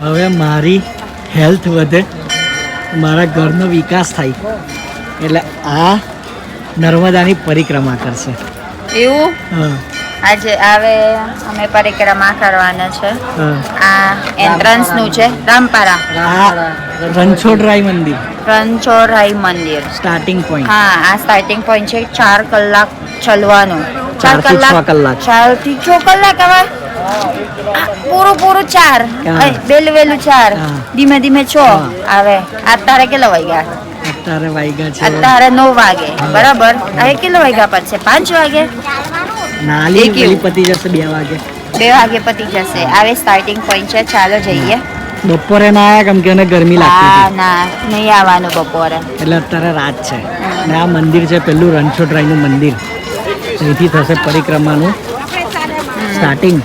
હવે મારી હેલ્થ વધે મારા ઘરનો વિકાસ થાય. એટલે આ નર્મદાની પરિક્રમા કરશે. એવું? આજે આવે અમે પરિક્રમા કરવાના છે. આ એન્ટ્રન્સનું છે રામપારા. રણછોડરાય મંદિર. રણછોડરાય મંદિર. સ્ટાર્ટિંગ પોઈન્ટ હા આ સ્ટાર્ટિંગ પોઈન્ટ છે ચાર કલાક ચલવાનું. ચાર કલાક. ચારથી છ કલાક હવે. પૂરું પૂરું ચાર. બેલું વહેલું ચાર. ધીમે ધીમે છ. આવે. અત્યારે કેટલા વાગ્યા? અત્યારે વાગ્યા છે. અત્યારે નવ વાગે. બરાબર? હવે કેટલા વાગ્યા પડશે પાંચ વાગે? નાલી કેવું? પતી જશે બે વાગે. બે વાગે પતી જશે. આવે સ્ટાર્ટિંગ પોઈન્ટ છે. ચાલો જઈએ. બપોરે ના આવ્યા કેમ કે એને ગરમી લાગતી ના નહીં આવવાનું બપોરે. એટલે અત્યારે રાત છે. ને આ મંદિર છે પેલું રણછોડરાયનું મંદિર. અહીંથી થશે પરિક્રમાનું. સ્ટાર્ટિંગ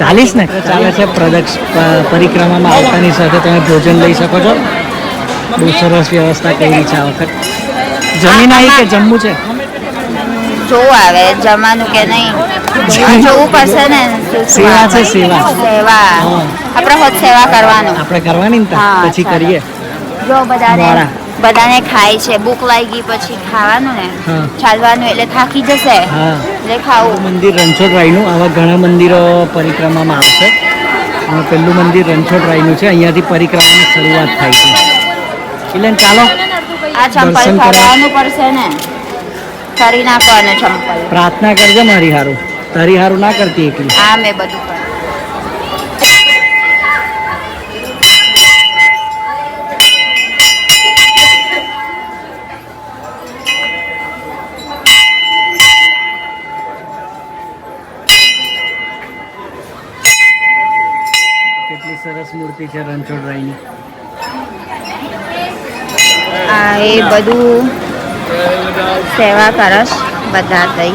ચાલીસ ને? ચાલે છે પ્રદક્ષ પરિક્રમામાં આવતાની સાથે તમે ભોજન લઈ શકો છો. બહુ સરસ વ્યવસ્થા કરી છે આ વખત. જમીન આવી કે જમવું છે? જોવું આવે જમવાનું કે નહીં. જોવું પડશે ને. સેવા છે, સેવા. સેવા. આપણે હોત સેવા કરવાનું. આપણે કરવાની ને પછી કરીએ. જો બધાને બધાને ખાય છે. ભૂખ લાગી પછી ખાવાનું ને. ચાલવાનું એટલે થાકી જશે. હા. એટલે ખાવું મંદિર રણછોડરાયનું આવા ઘણા મંદિરો પરિક્રમામાં આવશે. પહેલું મંદિર રણછોડરાયનું છે અહીંયાથી પરિક્રમાની શરૂઆત થાય છે. એટલે ચાલો. આ ચંપલ. પડશે ને. ખરી નાખવાનું ચંપલ પ્રાર્થના કરજે મારી હારું. તારી હારું ના કરતી એકલી. હા મેં બધું મૂર્તિ છે રણછોડરાયની. આ એ બધું સેવા કરસ બધા થઈ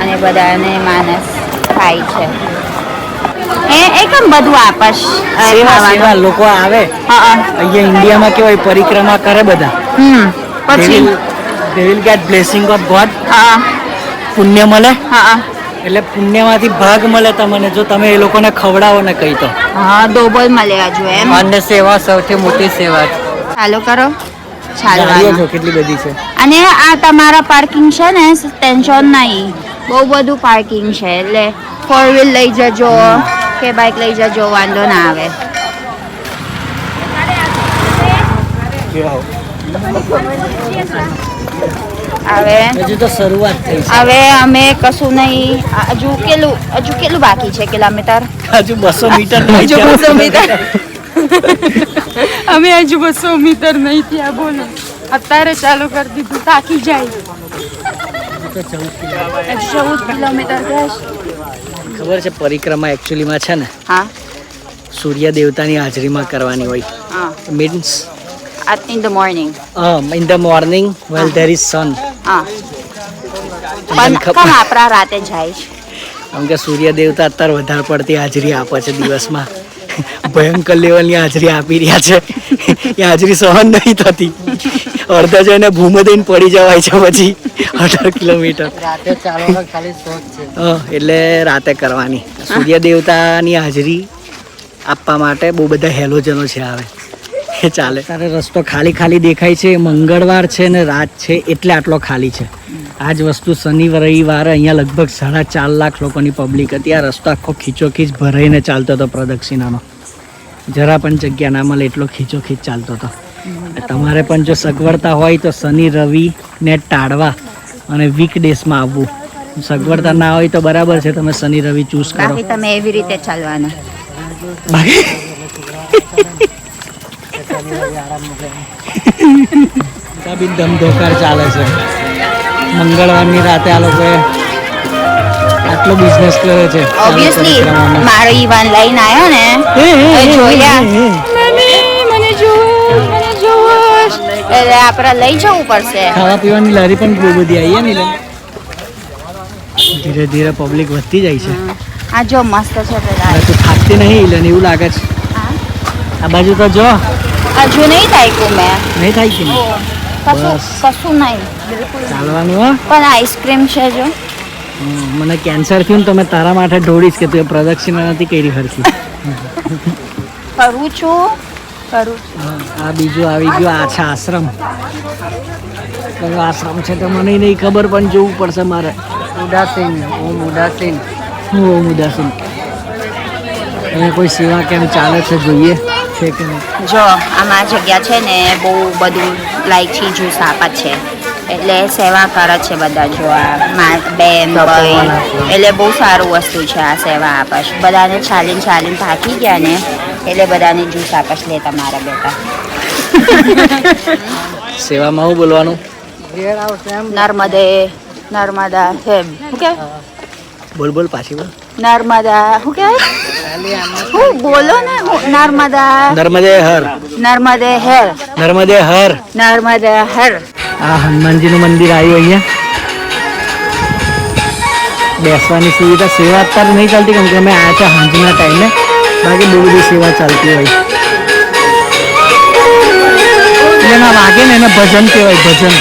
અને બધાને માનસ ખાય છે. એ એ કેમ બધું આપશ સેવા લોકો આવે હા હા. અહીંયા ઇન્ડિયામાં કેવાય પરિક્રમા કરે બધા. હમ પછી? They will get blessing of God હા પુણ્ય મળે. હા હા એટલે પુણ્યમાંથી ભાગ મળે તમને જો તમે એ લોકોને ખવડાવો ને કહી તો. હા ડોબલ મળ્યા જો એમ. અન્ય સેવા સૌથી મોટી સેવા છે. ચાલુ કરો. ચાલો કેટલી બધી છે. અને આ તમારા પાર્કિંગ છે ને ટેન્શન નહીં. બહુ બધું પાર્કિંગ છે એટલે ફોર વ્હીલ લઈ જજો કે બાઇક લઈ જજો વાંધો ના આવે. હવે હજુ તો શરૂઆત થઈ હવે અમે કશું નહીં. હજુ કેટલું હજુ કેટલું બાકી છે કિલોમીટર હજુ બસો મીટર હજુ બસો મીટર. અમે હજુ બસો મીટર નહીં થયા બોલો. અત્યારે ચાલુ કરી દીધું થાકી જાય. હજુ ચૌદ કિલોમીટર ખબર છે પરિક્રમા એકચ્યુઅલીમાં છે ને? હા. સૂર્ય દેવતાની હાજરીમાં કરવાની હોય. હા. Means at in the morning? Um, in the morning well there is sun હા પણ કેમ આપણા રાતે જાય છે કે સૂર્ય દેવતા અત્યારે વધારે પડતી હાજરી આપે છે દિવસમાં. ભયંકર લેવલની હાજરી આપી રહ્યા છે. એ હાજરી સહન નહીં થતી. અડધા જઈને ભૂમે દઈને પડી જવાય છે પછી. અઢાર કિલોમીટર. રાતે ચાલવાનો ખાલી શોખ છે. હા, એટલે રાતે કરવાની. સૂર્ય દેવતાની હાજરી આપવા માટે બહુ બધા હેલોજનો છે આવે. એ ચાલે. તારે રસ્તો ખાલી ખાલી દેખાય છે મંગળવાર છે ને રાત છે એટલે આટલો ખાલી છે. આ જ વસ્તુ શનિ રવિવારે અહીંયા લગભગ સાડા ચાર લાખ લોકોની પબ્લિક હતી. આ રસ્તો આખો ખીચોખીચ ભરાઈને ચાલતો હતો પ્રદક્ષિણાનો. જરા પણ જગ્યા ના મળે એટલો ખીચોખીચ ચાલતો હતો. તમારે પણ જો સગવડતા હોય તો શનિ રવિ ને ટાળવા અને વીક ડેઝમાં આવવું. સગવડતા ના હોય તો બરાબર છે તમે શનિ રવિ ચૂઝ કરો. તમે એવી રીતે ચાલવાના. બાકી ત્યાં બી ધમધોકાર ચાલે છે. મંગળવારની રાતે આ લોકોએ આટલો બિઝનેસ કર્યો છે. ઓબ્વિયસલી. મારો ઈવાન લઈને આવ્યો ને જોયા. મને જોવો મને જોવો એટલે આપણે લઈ જવું પડશે. ખાવા પીવાની લારી પણ બહુ બધી આવી ને ધીરે ધીરે પબ્લિક વધતી જાય છે. આ જો મસ્ત છે પેલા. થાકતી નહીં ઇલેન એવું લાગે છે. આ બાજુ તો જો. હજુ નહીં થાય મેં. નહીં થાય કે કશું બસ. કશું નહીં. બિલકુલ ચાલવાનું હો. પણ આઈસ્ક્રીમ છે જો. મને કેન્સર થયું ને તો મેં તારા માટે ઢોળીશ કે તું એ પ્રદક્ષિણા નથી કરી હરખી. કરું છું. કરું છું. આ બીજું આવી ગયું આ છે આશ્રમ. કયો આશ્રમ છે તો મને નહીં ખબર પણ જોવું પડશે મારે. ઉદાસીન ઓમ ઉદાસીન. હું ઓમ ઉદાસીન. અને કોઈ સેવા કેમ ચાલે છે જોઈએ? છે કે નહીં? જો આમાં જગ્યા છે ને બહુ બધું લાઈચી જ્યુસ આપે છે. એટલે સેવા કરે છે બધા જો આ મા બેન ભાઈ એટલે બહુ સારું વસ્તુ છે આ સેવા આપે છે બધાને ચાલીને ચાલીને થાકી ગયા ને એટલે બધાને જ્યુસ આપે છે લે તમારા બેટા. સેવામાં હું બોલવાનું? નર્મદે નર્મદા હે ઓકે? કે બોલ બોલ પાછી બોલ. નર્મદા. શું કહેવાય? હું બોલો ને નર્મદા. નર્મદે હર. નર્મદે હેર. નર્મદે હર. નર્મદે હર. આ હનુમાનજી નું મંદિર આવ્યું અહીંયા. બેસવાની સુવિધા સેવા અત્યારે નહીં ચાલતી કેમ કે અમે આવ્યા છે સાંજના ટાઈમે. બાકી બહુ બધી સેવા ચાલતી હોય. એના વાગે ને એને ભજન કહેવાય ભજન.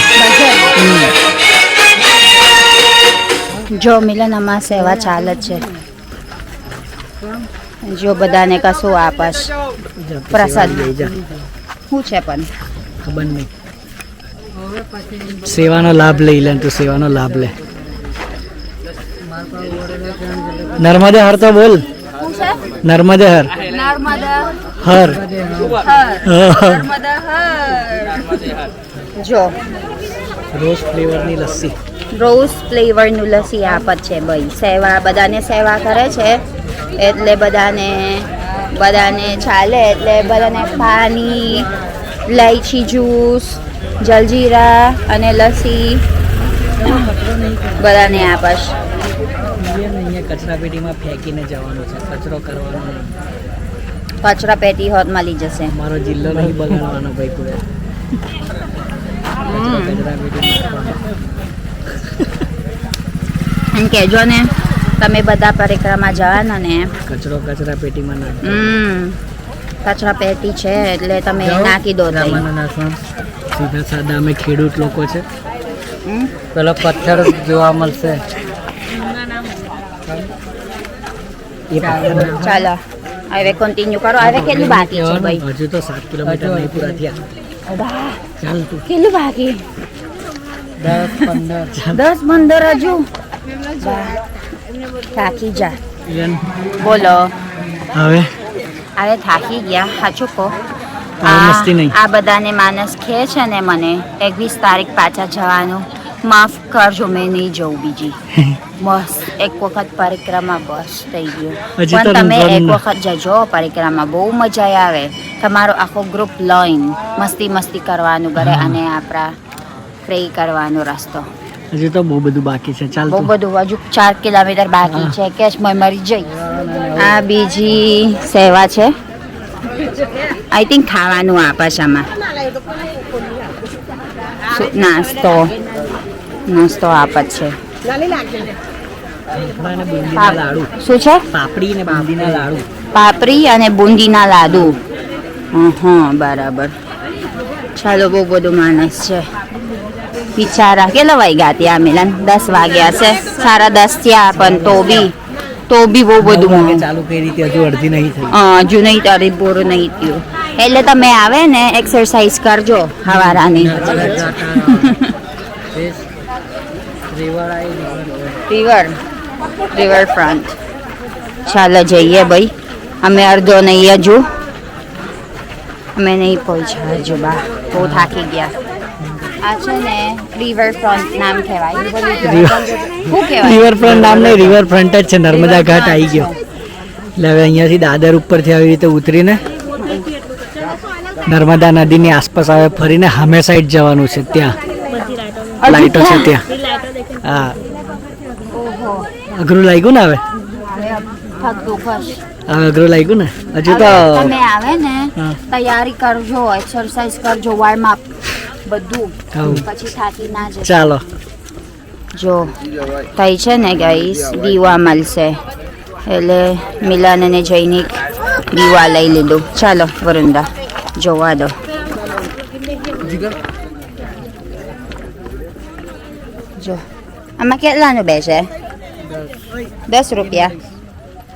જો મિલન આમાં સેવા ચાલે જ છે. જો બધાને કશું આપશ. પ્રસાદ. લઈ જા શું છે પણ? ખબર નહીં. સેવાનો લાભ લઈ લે તું સેવાનો લાભ લે. નર્મદે હર તો બોલ. નર્મદે હર. નર્મદા હર. નર્મદા જો. રોઝ ફ્લેવરની લસ્સી. રોઝ ફ્લેવરનું લસ્સી આપત છે ભાઈ. સેવા બધાને સેવા કરે છે. એટલે બધાને બધાને ચાલે એટલે બધાને પાણી લાઈચી જ્યુસ જલજીરા અને લસ્સી. બધાને આપશ કચરા પેટીમાં ફેંકીને જવાનો છે કચરો કરવાનો કચરા પેટી હોત મળી જશે. મારો જિલ્લો નહીં બગાડવાનો ભાઈ નાખવાનો એમ કહેજો ને. તમે બધા પરિક્રમા જવાના ને કચરો કચરા પેટીમાં હમ કચરા પેટી છે એટલે તમે નાખી દો. સીધા સાદા અમે ખેડૂત લોકો છે. પેલો પથ્થર જોવા મળશે. ચાલો હવે કન્ટિન્યુ કરો. હવે કેટલું બાકી છે ભાઈ? હજુ તો સાત કિલોમીટર નહીં પૂરા થયા. વાહ, ચાલ તું. કેટલું બાકી? દસ પંદર. દસ પંદર હજુ? વાહ, થાકી જા. બોલો. હવે? હવે થાકી ગયા. સાચું કહો. આ બધાને માનસ કહે છે ને મને એકવીસ તારીખ પાછા જવાનું. માફ કરજો મેં નહીં જવું બીજી. બસ એક વખત પરિક્રમા બસ થઈ ગયું. પણ તમે એક વખત જજો પરિક્રમા બહુ મજા આવે. તમારો આખો ગ્રુપ લઈને મસ્તી મસ્તી કરવાનું ઘરે અને આપણા પ્રે કરવાનો રસ્તો. હજુ તો બહુ બધું બાકી છે ચાલ બહુ બધું હજુ ચાર કિલોમીટર બાકી છે કે જ મેં મરી જઈ. આ બીજી સેવા છે. આઈ થિંક ખાવાનું આપે છે આમાં નાસ્તો. નાસ્તો આપે છે. શું છે? પાપડી અને બુંદીના લાડુ. પાપડી અને બુંદીના લાડુ. હા બરાબર. ચાલો બહુ બધું માણસ છે. બિચારા કેટલા વાગ્યા ત્યાં મિલન દસ વાગ્યા છે સાડા દસ થયા પણ તો બી તો બી બહુ બધું ચાલુ કરી હતી હજુ અડધી નહીં થઈ હજુ નહીં તારી પૂરું નહીં થયું એટલે તમે આવે ને એક્સરસાઇઝ કરજો હવારાની રિવર રિવર ફ્રન્ટ ચાલો જઈએ ભાઈ અમે અડધો નહીં હજુ અમે નહીં પહોંચ્યા હજુ બા બહુ થાકી ગયા આ છે ને રિવર નામ કહેવાય. શું કહેવાય? રિવર નામ નહીં રિવરફ્રન્ટ જ છે નર્મદા ઘાટ આવી ગયો. એટલે હવે અહીંયાથી દાદર ઉપરથી આવી રીતે ઉતરીને નર્મદા નદીની આસપાસ હવે ફરીને હામે સાઈડ જવાનું છે ત્યાં. લાઈટો છે ત્યાં. હા. અઘરું લાગ્યું ને હવે? હવે અઘરું લાગ્યું ને? હજુ તો તમે આવે ને તૈયારી કરજો એક્સરસાઇઝ કરજો વાર્મ અપ બધું. પછી થાકી ના જાય ચાલો. જો તઈ છે ને ગાઈસ દીવા મળશે. એટલે મિલાન અને જૈનિક દીવા લઈ લીધું. ચાલો વરુંદા જોવા દો. જો. આમાં કેટલાનું બેસે? દસ રૂપિયા.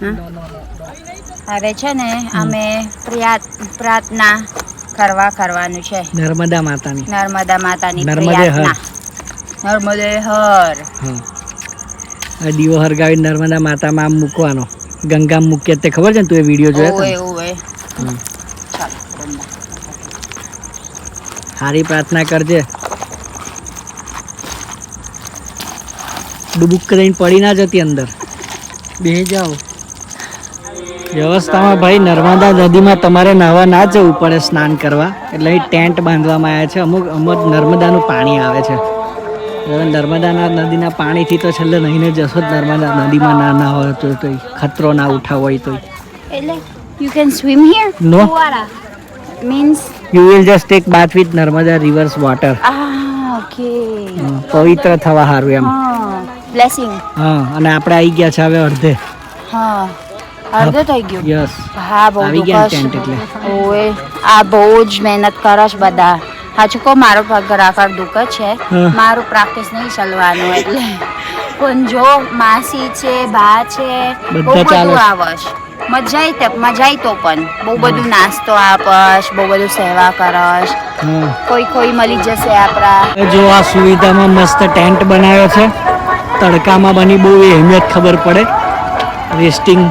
હા હવે છે ને અમે પ્રાર્થના કરવા કરવાનું છે. નર્મદા માતાની. નર્મદા માતાની નર્મદે હર. નર્મદે હર આ દીવો હરગાવી નર્મદા માતામાં આમ મૂકવાનો. ગંગા મૂકીએ તે ખબર છે ને તું એ વીડિયો જોયો. ચાલો સારી પ્રાર્થના કરજે. ડૂબુક કરીને પડી ના જતી અંદર. બે જાઓ. વ્યવસ્થામાં ભાઈ નર્મદા નદીમાં તમારે નહાવા ના જવું પડે સ્નાન કરવા. એટલે અહીં ટેન્ટ બાંધવામાં આવ્યા છે. અમુક અમુક નર્મદાનું પાણી આવે છે. નર્મદાના નદીના પાણીથી તો છેલ્લે નહીને જશો જ નર્મદા નદીમાં ના ના હોય તો ખતરો ના ઉઠાવો હોય તો એટલે you can swim here no means you will just take bath with Narmada river's water આ ઓકે પવિત્ર થવા સારું એમ. બ્લેસિંગ હા અને આપણે આવી ગયા છે હવે અડધે. હા. અડધો થઈ ગયું. યસ હા બહુ આવી ગયા ટેન્ટ એટલે. ઓએ આ બહુ જ મહેનત કરશ બધા. હાચું કહો મારો પગ આકાર દુખે છે. મારું પ્રેક્ટિસ નહીં ચાલવાનું એટલે. પણ જો માસી છે બા છે બહુ બધું આવશ. મજા આવી તે મજા તો પણ. બહુ બધું નાસ્તો આપશ બહુ બધું સેવા કરશ. કોઈ કોઈ મળી જશે આપણા. જો આ સુવિધામાં મસ્ત ટેન્ટ બનાવ્યો છે. તડકામાં બની બહુ અહેમિયત ખબર પડે. રેસ્ટિંગ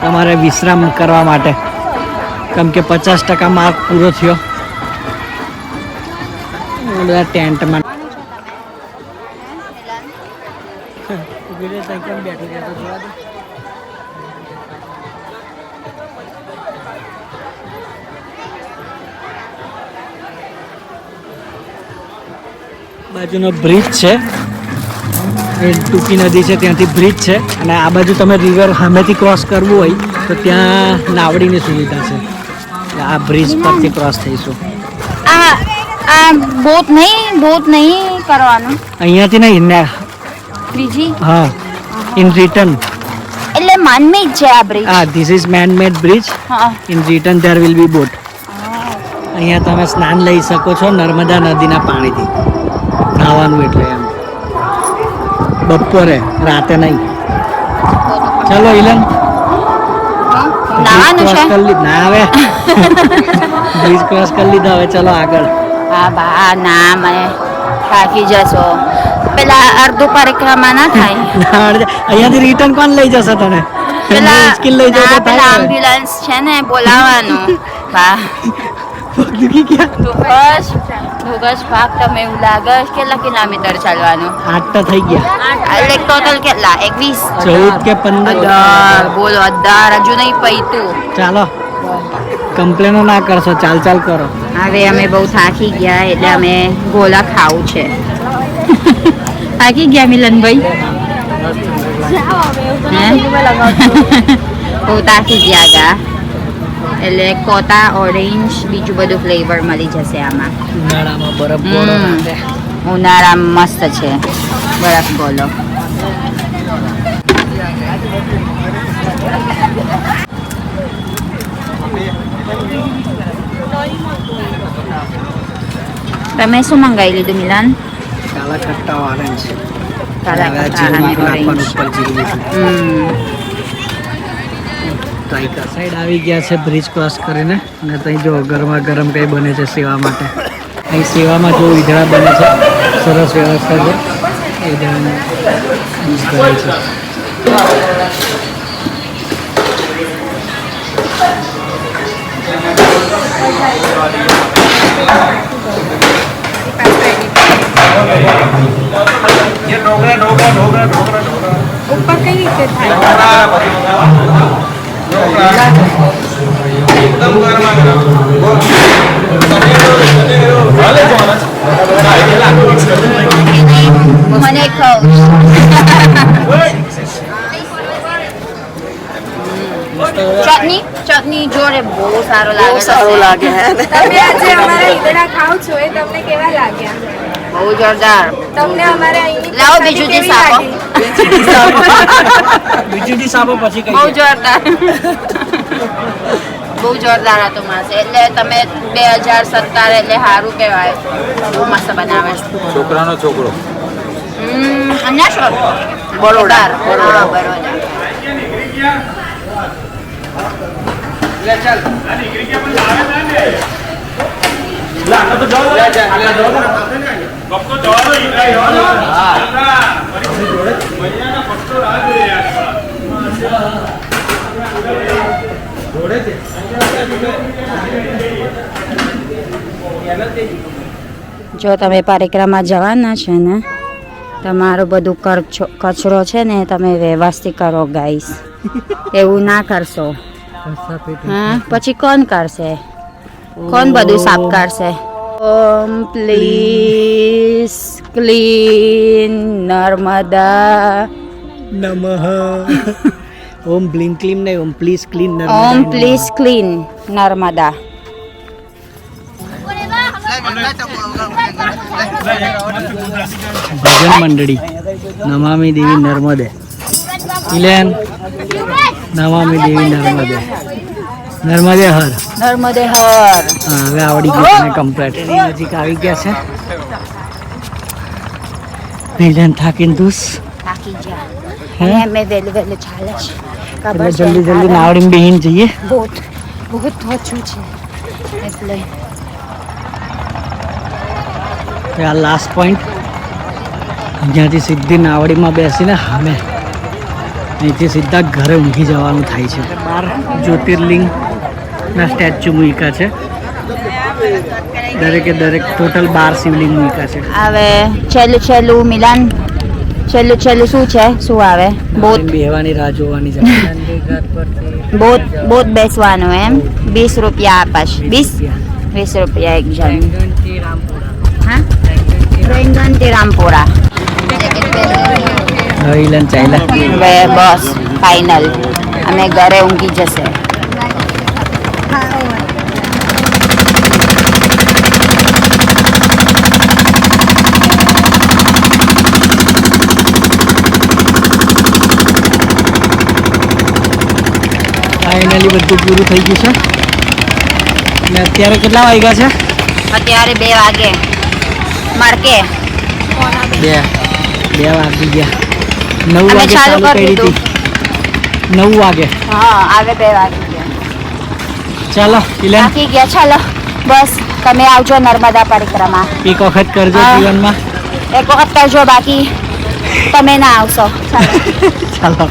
તમારે વિશ્રામ કરવા માટે. કેમ કે પચાસ ટકા માર્ક પૂરો થયો. ટેન્ટમાં. બાજુનો બ્રિજ છે. એ ટૂંકી નદી છે ત્યાંથી બ્રિજ છે અને આ બાજુ તમે રિવર સામેથી ક્રોસ કરવું હોય તો ત્યાં નાવડીની સુવિધા છે. આ બ્રિજ પરથી ક્રોસ થઈશું. આ આ બોટ નહીં બોટ નહીં કરવાનું? અહીંયાથી નહીં ને ત્રીજી? હા ઇન રિટર્ન એટલે માનમી છે આ બ્રિજ હા this is man made bridge in return there will be boat અહીંયા તમે સ્નાન લઈ શકો છો નર્મદા નદીના પાણીથી. નાવાનું એટલે બપોરે રાતે નહીં. ચલો ઇલન ના હવે બ્રિજ ક્રોસ કરી લીધો હવે ચલો આગળ. હા બા ના મને થાકી જશો. પેલા અર્ધો પરિક્રમા ના થાય. અહીંયાથી રિટર્ન કોણ લઈ જશે તને? પેલા મુશ્કેલ લઈ જતો પેલા એમ્બ્યુલન્સ છે ને બોલાવાનું. બા. દુખી ગયા. ધોગસ ધોગસ ભાગ તમે એવું લાગે કેટલા કિલોમીટર ચાલવાનું? આઠ તો થઈ ગયા. એટલે ટોટલ કેટલા? એકવીસ ચૌદ કે પંદર? બોલો અઢાર હજુ નહીં પૈતું ચાલો. કમ્પ્લેનો ના કરશો ચાલ ચાલ કરો. હવે અમે બહુ થાકી ગયા એટલે અમે ગોલા ખાવું છે. થાકી ગયા મિલનભાઈ? હે? બહુ થાકી ગયા ગા એટલે કોતા ઓરેન્જ બીજું બધું ફ્લેવર મળી જશે આમાં ઉનાળામાં બરફ ગોળો. ઉનાળામાં મસ્ત છે બરફ ગોલો તમે શું મંગાવી લીધું મિલાન કાલા ખટ્ટા ઓરેન્જ કાલા ખટ્ટા. ઉપર હમ ટ્રાય સાઈડ આવી ગયા છે બ્રિજ ક્રોસ કરીને. અને ત્યાં જો ગરમા ગરમ કંઈ બને છે સેવા માટે. અહીં સેવામાં જો ઈદડા બને છે. સરસ વ્યવસ્થા છે. ઈદડાને યુઝ કરે છે. મને કહું ચટણી ચટણી જોડે બહુ સારો લાગે સારો લાગે તમે આજે અમારા ઈદડા ખાવ છો એ તમને કેવા લાગ્યા? બહુ જોરદાર. તમને અમારે લાવો બીજું જે સાપો બીજું જે આપો પછી બહુ કહીએ જોરદાર. બહુ જોરદાર હતો માસ એટલે તમે બે હજાર સત્તર એટલે સારું કહેવાય. બહુ મસ્ત બનાવે. છે છોકરાનો છોકરો. હમ, અહીંયા છો? બરોડા. હા બરોડા. જો તમે પરિક્રમા જવાના છે ને તમારું બધું કચરો છે ને તમે વ્યવસ્થિત કરો ગાઈસ એવું ના કરશો. હા પછી કોણ કરશે? કોણ બધું સાફ કરશે? ઓમ પ્લીઝ ક્લીન નર્મદા નમઃ ઓમ બ્લિમ ક્લીમ નહીં ઓમ પ્લીઝ ક્લીન ઓમ પ્લીઝ ક્લીન નર્મદા ભજન મંડળી નમામી દેવી નર્મદે ઇલેન નમામી દેવી નર્મદે નર્મદે હર નર્મદે હર હવે આવડી ગયું તને કમ્પ્લીટ નજીક આવી ગયા છે. ઇલેન થાકીન દુસ થાકી ગયા. હે? મે અમે વહેલું વહેલું ચાલે છે. એટલે જલ્દી જલ્દી નાવડીને બેહીને જઈએ. બહુ બહુત ઓછું છે. એટલે આ લાસ્ટ પોઈન્ટ અહીંયાથી સીધી નાવડીમાં બેસીને સામે અહીંથી સીધા ઘરે ઊંઘી જવાનું થાય છે. બાર જ્યોતિર્લિંગના સ્ટેચ્યુ મૂક્યા છે. દરેકે દરેક ટોટલ બાર શિવલિંગ મૂક્યા છે. હવે છેલ્લું છેલ્લું મિલાન છેલ્લું છેલ્લું શું છે? શું આવે? બોત બેહવાની રાહ જોવાની છે. બોત બોટ બેસવાનું એમ. વીસ રૂપિયા આપાશ વીસ વીસ? રૂપિયા. એક જણ. હા? રેંગણથી રેંગનથી રામપુરા. હવે બસ ફાઇનલ અમે ઘરે ઊંઘી જશે. ફાઇનલી બધું પૂરું થઈ ગયું છે. ને અત્યારે કેટલા વાગ્યા છે? અત્યારે બે વાગે. માર્કે? બે. બે વાગી ગયા. નવ વાગે ચાલુ કરી હતી નવ વાગે. હા આવે બે વાગે ચાલો ઇલન થાકી ગયા. ચાલો બસ. તમે આવજો નર્મદા પરિક્રમા. એક વખત કરજો જીવનમાં. એક વખત કરજો બાકી તમે ના આવશો. ચાલો.